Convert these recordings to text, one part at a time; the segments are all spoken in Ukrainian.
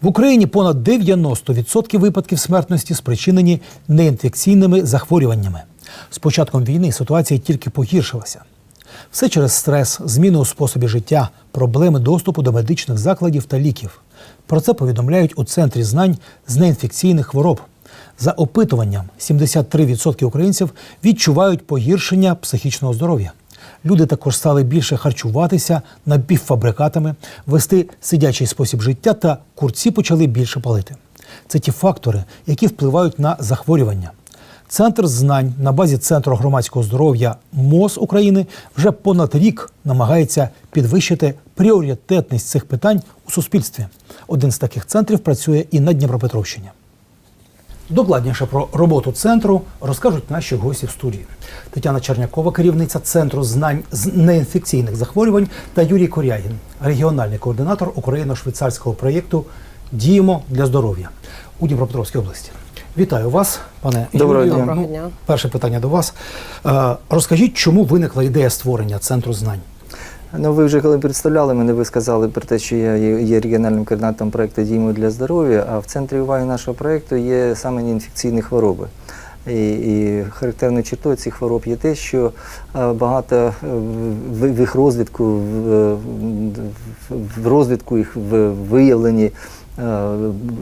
В Україні понад 90% випадків смертності спричинені неінфекційними захворюваннями. З початком війни ситуація тільки погіршилася. Все через стрес, зміни у способі життя, проблеми доступу до медичних закладів та ліків. Про це повідомляють у центрі знань з неінфекційних хвороб. За опитуванням, 73% українців відчувають погіршення психічного здоров'я. Люди також стали більше харчуватися напівфабрикатами, вести сидячий спосіб життя та курці почали більше палити. Це ті фактори, які впливають на захворювання. Центр знань на базі Центру громадського здоров'я МОЗ України вже понад рік намагається підвищити пріоритетність цих питань у суспільстві. Один з таких центрів працює і на Дніпропетровщині. Докладніше про роботу центру розкажуть наші гості в студії. Тетяна Чернякова, керівниця центру знань з неінфекційних захворювань, та Юрій Корягін, регіональний координатор україно-швейцарського проєкту Діємо для здоров'я у Дніпропетровській області. Вітаю вас, пане Доброго Юрію. дня. Доброго дня. Перше питання до вас. Е, Розкажіть, чому виникла ідея створення центру знань? Ну, ви вже коли представляли мене, ви сказали про те, що я є регіональним координатором проєкту Діємо для здоров'я, а в центрі уваги нашого проєкту є саме неінфекційні хвороби. І, і характерною чертою цих хвороб є те, що е, багато е, в, їх розвідку, в, в розвитку їх в виявленні е,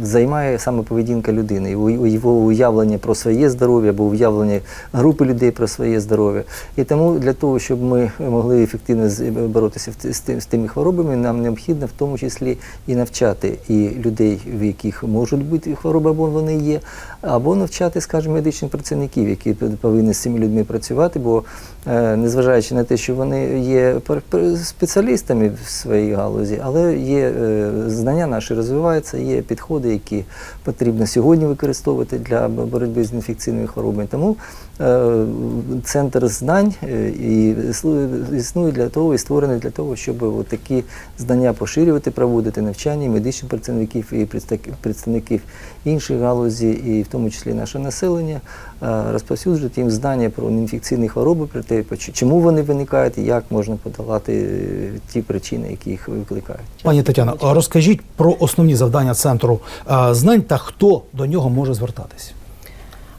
займає саме поведінка людини, його уявлення про своє здоров'я або уявлення групи людей про своє здоров'я. І тому для того, щоб ми могли ефективно боротися з, тим- з тими хворобами, нам необхідно в тому числі і навчати і людей, в яких можуть бути хвороби, або вони є, або навчати, скажімо, медичних працівників, які повинні з цими людьми працювати, бо е, незважаючи на те, що вони є спеціалістами в своїй галузі, але є е, знання наші розвиваються, є підходи, які потрібно сьогодні використовувати для боротьби з інфекційними хворобами. Тому е, центр знань е, і існує- для того, і створений для того, щоб такі знання поширювати, проводити навчання і медичних працівників і представників інших галузі, і в тому числі наше населення, е, розповсюджувати їм знання про інфекційні хвороби, про те, чому вони виникають і як можна подолати ті причини, які їх викликають. Пані Тетяно, розкажіть про основні завдання центру е, знань та хто до нього може звертатись.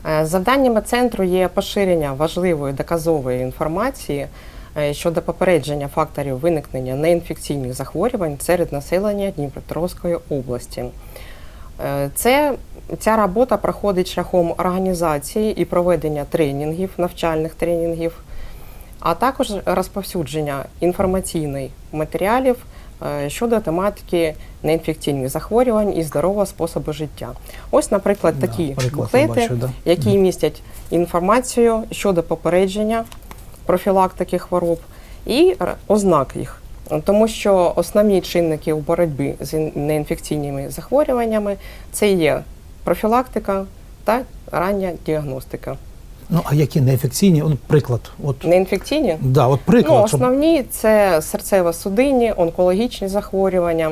Е, Завданнями центру є поширення важливої доказової інформації е, щодо попередження факторів виникнення неінфекційних захворювань серед населення Дніпропетровської області. Це, ця робота проходить шляхом організації і проведення тренінгів, навчальних тренінгів, а також розповсюдження інформаційних матеріалів щодо тематики неінфекційних захворювань і здорового способу життя. Ось, наприклад, такі я буклети, бачу, да. які містять інформацію щодо попередження профілактики хвороб і ознак їх. Тому що основні чинники у боротьбі з неінфекційними захворюваннями це є профілактика та рання діагностика. Ну а які неінфекційні? Он приклад. От Неінфекційні да, от приклад. ну, основні це серцево-судинні, онкологічні захворювання,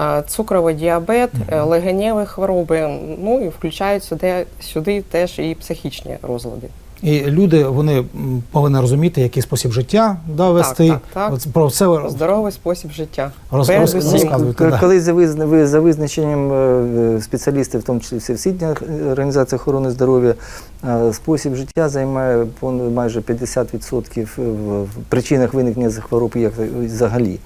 е, цукровий діабет, угу. легеневі хвороби. Ну і включають сюди, сюди теж і психічні розлади. І люди вони повинні розуміти, який спосіб життя да, вести. так, так. От про це Здоровий спосіб життя. роз, роз, розказуєте. Да. Коли за, ви- за визначенням е, спеціалістів, в тому числі Всесвітня організація охорони здоров'я, е, спосіб життя займає майже 50% в в причинах виникнення хвороб як взагалі.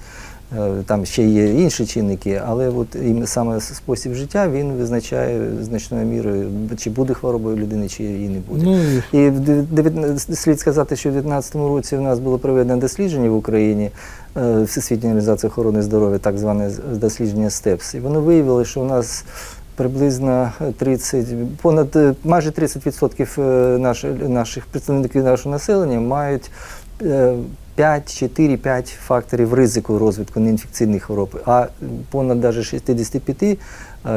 Е, Там ще є інші чинники, але от саме спосіб життя він визначає значною мірою, чи буде хвороба у людини, чи її не буде. Ну, і слід сказати, що в 2019 році в нас було проведено дослідження в Україні е, Всесвітня організація охорони здоров'я, так зване дослідження СТЕПС. І воно виявило, що у нас приблизно 30, понад е, майже 30% е, наш- наших представників нашого населення мають е, 5, 4-5 факторів ризику розвитку неінфекційних хвороб, а понад даже 65 е,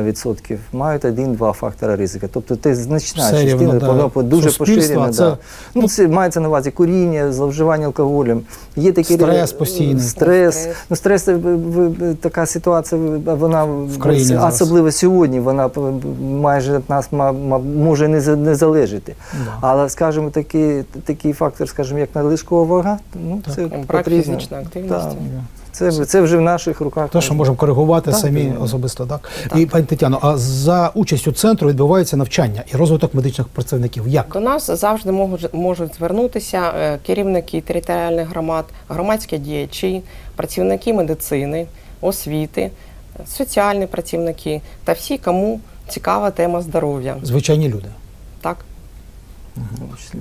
відсотків мають один-два фактора ризика. Тобто це значна Все рівно, частина, да. воно по- дуже поширена. це- Да. Ну, це мається на увазі куріння, зловживання алкоголем. Є такі Стрес постійний. Стрес. Стрес. Ну, стрес це, в- така ситуація, вона в країні зараз. особливо сьогодні, вона майже від нас ма- ма- може не, за- не залежати. Да. Але, скажімо, такий, такий фактор, скажімо, як надлишкова вага, ну, це Брак потрібно. фізичної активності. Так. Це, вже- це вже в наших руках. Те, що можемо коригувати Так, самі так. особисто, так? Так. І пані Тетяно, а за участю центру відбувається навчання і розвиток медичних працівників. Як? До нас завжди можуть, можуть звернутися е, керівники територіальних громад, громадські діячі, працівники медицини, освіти, соціальні працівники та всі, кому цікава тема здоров'я. Звичайні люди. Так.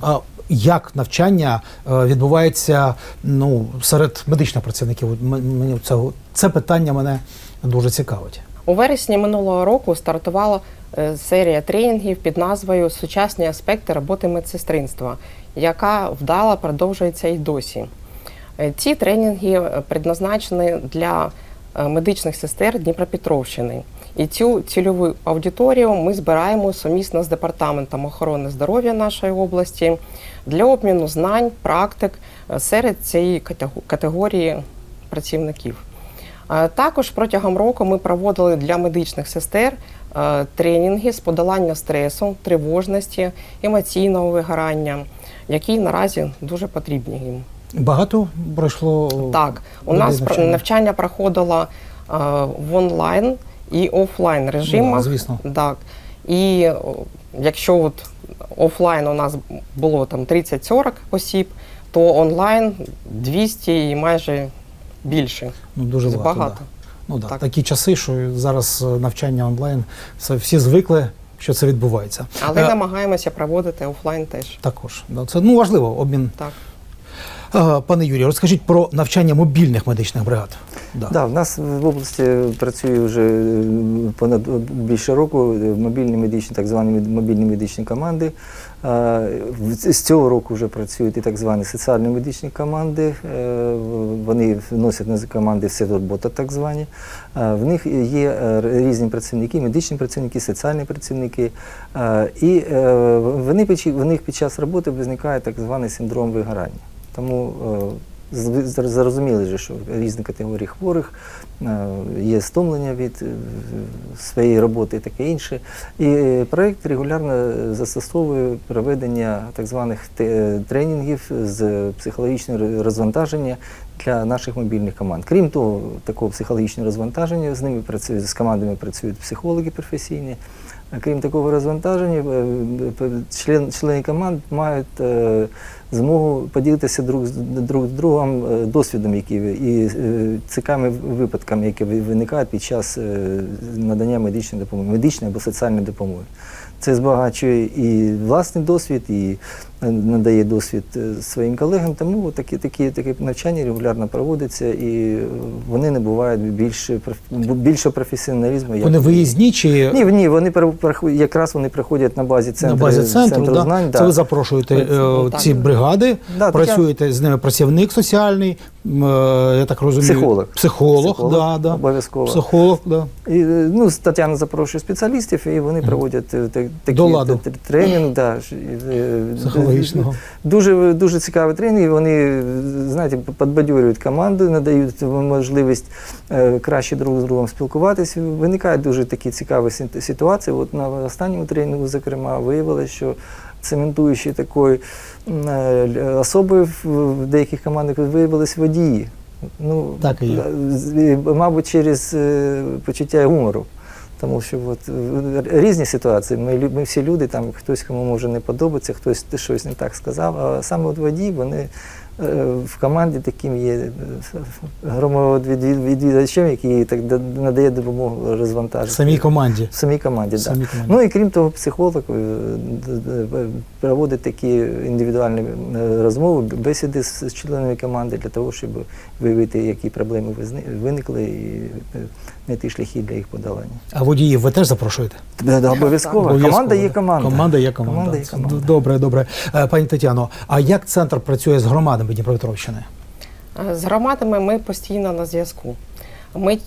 А як навчання е, відбувається ну, серед медичних працівників? Мені це, це питання мене дуже цікавить. У вересні минулого року стартувала е, серія тренінгів під назвою Сучасні аспекти роботи медсестринства, яка вдало продовжується і досі. Е, Ці тренінги предназначені для медичних сестер Дніпропетровщини. І цю цільову аудиторію ми збираємо сумісно з департаментом охорони здоров'я нашої області для обміну знань, практик е, серед цієї катего- категорії працівників. Е, Також протягом року ми проводили для медичних сестер е, тренінги з подолання стресу, тривожності, емоційного вигорання, які наразі дуже потрібні їм. Багато пройшло Так, у нас навчання? навчання проходило в онлайн і офлайн режимах. Ну, звісно. Так. І якщо от офлайн у нас було там 30-40 осіб, то онлайн 200 і майже більше. Ну, дуже багато. багато. Да. Ну, да. Так. Такі часи, що зараз е, навчання онлайн, це всі звикли, що це відбувається. Але Е, намагаємося проводити офлайн теж. Також. Да. Це ну, важливо обмін. Так. Е, Пане Юрію, розкажіть про навчання мобільних медичних бригад. Да. Да, в нас в області працює вже е, понад більше року е, мобільні медичні, так звані мобільні медичні команди. Е, З цього року вже працюють і так звані соціальні медичні команди. Е, Вони вносять на команди все робота, так звані. Е, В них є е, різні працівники, медичні працівники, соціальні працівники. Е, І е, вони в них під час роботи виникає так званий синдром вигорання. Тому е, зрозуміли що різні категорії хворих, е, є стомлення від е, своєї роботи і таке інше. І проєкт регулярно застосовує проведення так званих тренінгів з психологічного розвантаження для наших мобільних команд. Крім того, такого психологічного розвантаження з ними працюють з командами працюють психологи професійні. Крім такого розвантаження, е, член, члени команд мають е, змогу поділитися друг з друг з другом е, досвідом, які і е, цікавими випадками, які виникають під час е, надання медичної допомоги, медичної або соціальної допомоги. Це збагачує і власний досвід, і е, надає досвід е, своїм колегам. Тому такі, такі, такі навчання регулярно проводяться, і вони набувають більше, проф- більше професіоналізму. як- Вони виїзні чи ні, ні, вони якраз вони приходять на базі центру, на базі центру, да? знань. це да. ви запрошуєте е, так. ці бригади, Да, працюєте з ними працівник соціальний, е, я так розумію. Психолог. Психолог, Психолог, да, да. обов'язково. Психолог, да. І, ну, Тетяна запрошує спеціалістів, і вони проводять е, та- такі До ладу. тренінг. Да, Психологічного. Дуже, дуже цікавий тренінг. Вони, е, знаєте, підбадьорюють команду, надають можливість е, краще друг з другом спілкуватися. Виникають дуже такі цікаві ситуації. От на останньому тренінгу, зокрема, виявилося, що цементуючи такою е, особою в деяких командах виявилися водії. Ну, Так і є. мабуть, через е, почуття гумору. Тому що от, е, різні ситуації. Ми, ми всі люди, там хтось кому може не подобається, хтось щось не так сказав. А саме от водії, вони е, в команді таким є е, громовідвідувачем, який так надає допомогу розвантажити. Самій команді. Самій команді, так. самій команді. Ну і крім того, психолог проводить такі індивідуальні розмови, бесіди з членами команди для того, щоб виявити, які проблеми виникли і знайти шляхи для їх подолання. А водіїв ви теж запрошуєте? Да, да, обов'язково. Обов'язково, Команда є команда. Команда є команда. Команда є команда. Добре, добре. Е, Пані Тетяно, а як центр працює з громадами Дніпропетровщини? Е, З громадами ми постійно на зв'язку. Ми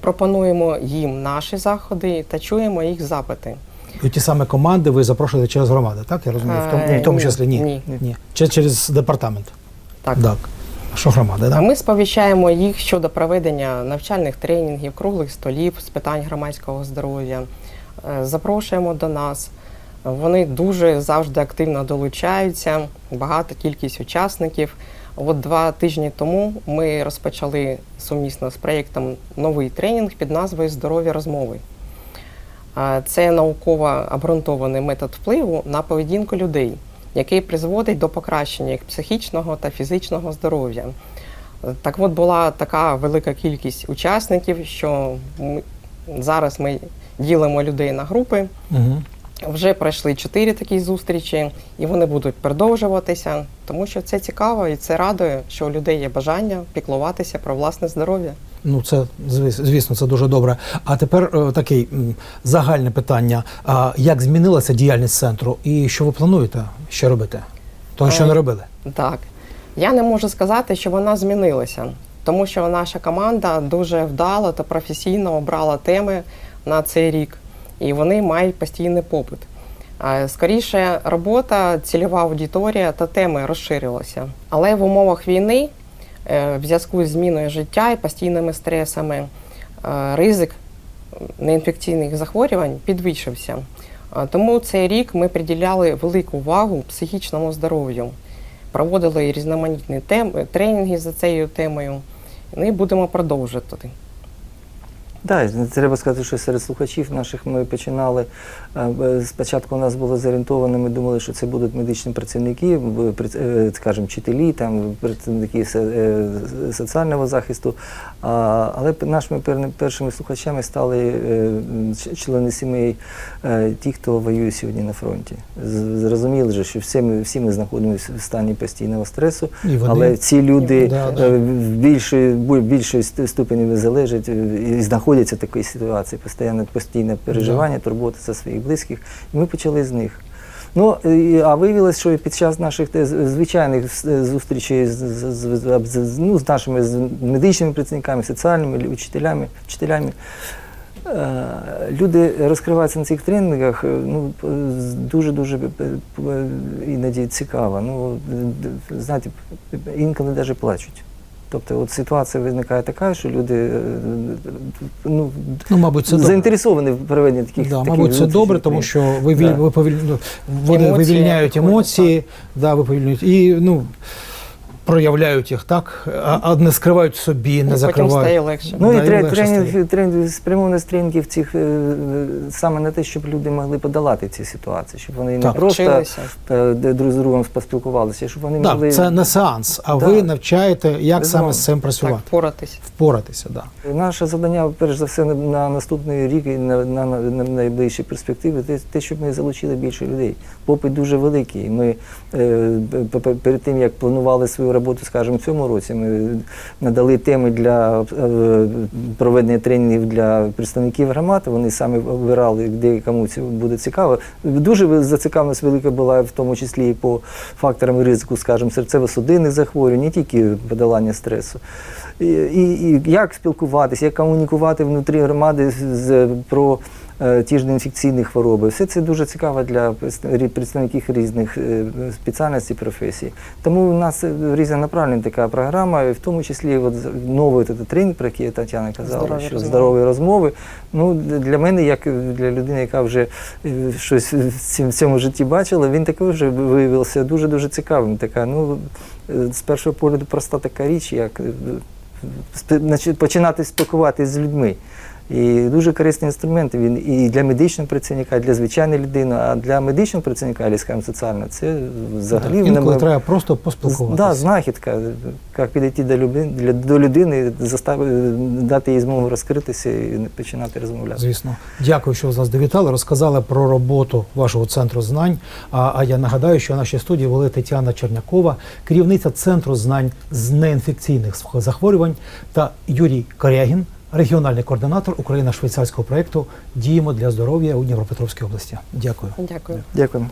пропонуємо їм наші заходи та чуємо їх запити. І ті самі команди ви запрошуєте через громади, так? Я розумію, в тому, Е, в тому ні, числі ні. ні. ні. Чи через департамент? Так. Так. Що громади, А так? Ми сповіщаємо їх щодо проведення навчальних тренінгів, круглих столів з питань громадського здоров'я. Е, Запрошуємо до нас. Вони дуже завжди активно долучаються, багата кількість учасників. От два тижні тому ми розпочали сумісно з проєктом новий тренінг під назвою Здорові розмови. Це науково обґрунтований метод впливу на поведінку людей, який призводить до покращення їх психічного та фізичного здоров'я. Так от була така велика кількість учасників, що ми, зараз ми ділимо людей на групи. Угу. Вже пройшли чотири такі зустрічі, і вони будуть продовжуватися, тому що це цікаво і це радує, що у людей є бажання піклуватися про власне здоров'я. Ну, це звісно, це дуже добре. А тепер е, таке загальне питання: як змінилася діяльність центру, і що ви плануєте ще робити? Того, що Е, не робили? Так, я не можу сказати, що вона змінилася, тому що наша команда дуже вдало та професійно обрала теми на цей рік, і вони мають постійний попит. Скоріше, робота, цільова аудиторія та теми розширилася. Але в умовах війни, е, в зв'язку з зміною життя і постійними стресами, е, ризик неінфекційних захворювань підвищився. Тому цей рік ми приділяли велику увагу психічному здоров'ю, проводили різноманітні теми, тренінги за цією темою. Ну і будемо продовжувати. Так, треба сказати, що серед слухачів наших ми починали. е, е, Спочатку у нас було зорієнтовано, ми думали, що це будуть медичні працівники, приц- е, скажімо, вчителі, там, е, соціального захисту. Але нашими першими слухачами стали е, члени сімей, е, ті, хто воює сьогодні на фронті. Зрозуміли що всі ми, всі ми знаходимося в стані постійного стресу, але ці люди Да, да. е, в більшої, бу- більшої ступені залежать е, і знаходяться в такій ситуації, постійне, постійне переживання, турбота за своїх близьких. І ми почали з них. Ну, а виявилось, що під час наших звичайних зустрічей з, з, з, з- з- ну, з нашими з медичними працівниками, соціальними вчителями, вчителями, е, люди розкриваються на цих тренінгах е, ну, дуже-дуже е, іноді цікаво. Ну, знаєте, інколи навіть плачуть. Тобто от ситуація виникає така, що люди е, ну, Ну, мабуть, це добре. заінтересовані в проведенні таких. Да, таких мабуть, це добре, тому що ви, Да. ви повіль, ну, вони Емоції вивільняють емоції, емоції, да, вивільняють і ну, проявляють їх так, а, а не скривають собі, не І потім стає легше. Ну Да, і легше тренінг, тренінг, спрямованість тренінгів цих е, саме на те, щоб люди могли подолати ці ситуації, щоб вони не просто Вчилися. е, друг з другом поспілкувалися, щоб вони могли це не сеанс, а Да. ви навчаєте, як саме Безумовно. з цим працювати, впоратись. впоратися. Да. Наше завдання, перш за все, на, на наступний рік і на, на, на, на найближчі перспективи, те, те, щоб ми залучили більше людей. Попит дуже великий. Ми е, перед тим, як планували свою роботу, скажімо, в цьому році, ми надали теми для е, проведення тренінгів для представників громад. Вони самі обирали, де кому це буде цікаво. Дуже зацікавленість велика була, в тому числі і по факторам ризику, скажімо, серцево-судинних захворювань, не тільки подолання стресу. І, і, і як спілкуватися, як комунікувати внутрі громади з, про ті ж інфекційні хвороби. Все це дуже цікаво для представників різних е, спеціальностей професій. Тому у нас е, різнонаправлена така програма, і в тому числі от, новий тренінг, про який Тетяна казала, Здорові що розмови. здорові розмови. Ну, для мене, як для людини, яка вже е, щось в цьому житті бачила, він також виявився дуже-дуже цікавим. Така, ну, е, з першого погляду проста така річ, як е, починати спілкуватися з людьми. І дуже корисний інструмент він і для медичного працівника, і для звичайної людини, а для медичного працівника, або, скажімо, соціального, це взагалі Так, інколи треба просто Да, знахідка, як підійти до людини, до людини, заставити, дати їй змогу розкритися і починати розмовляти. Звісно, дякую, що ви нас довітали. Розказали про роботу вашого центру знань. А, а я нагадаю, що в нашій студії були Тетяна Чернякова, керівниця центру знань з неінфекційних захворювань, та Юрій Корягін, регіональний координатор Україна швейцарського проєкту Діємо для здоров'я у Дніпропетровській області. Дякую. Дякую. Дякуємо.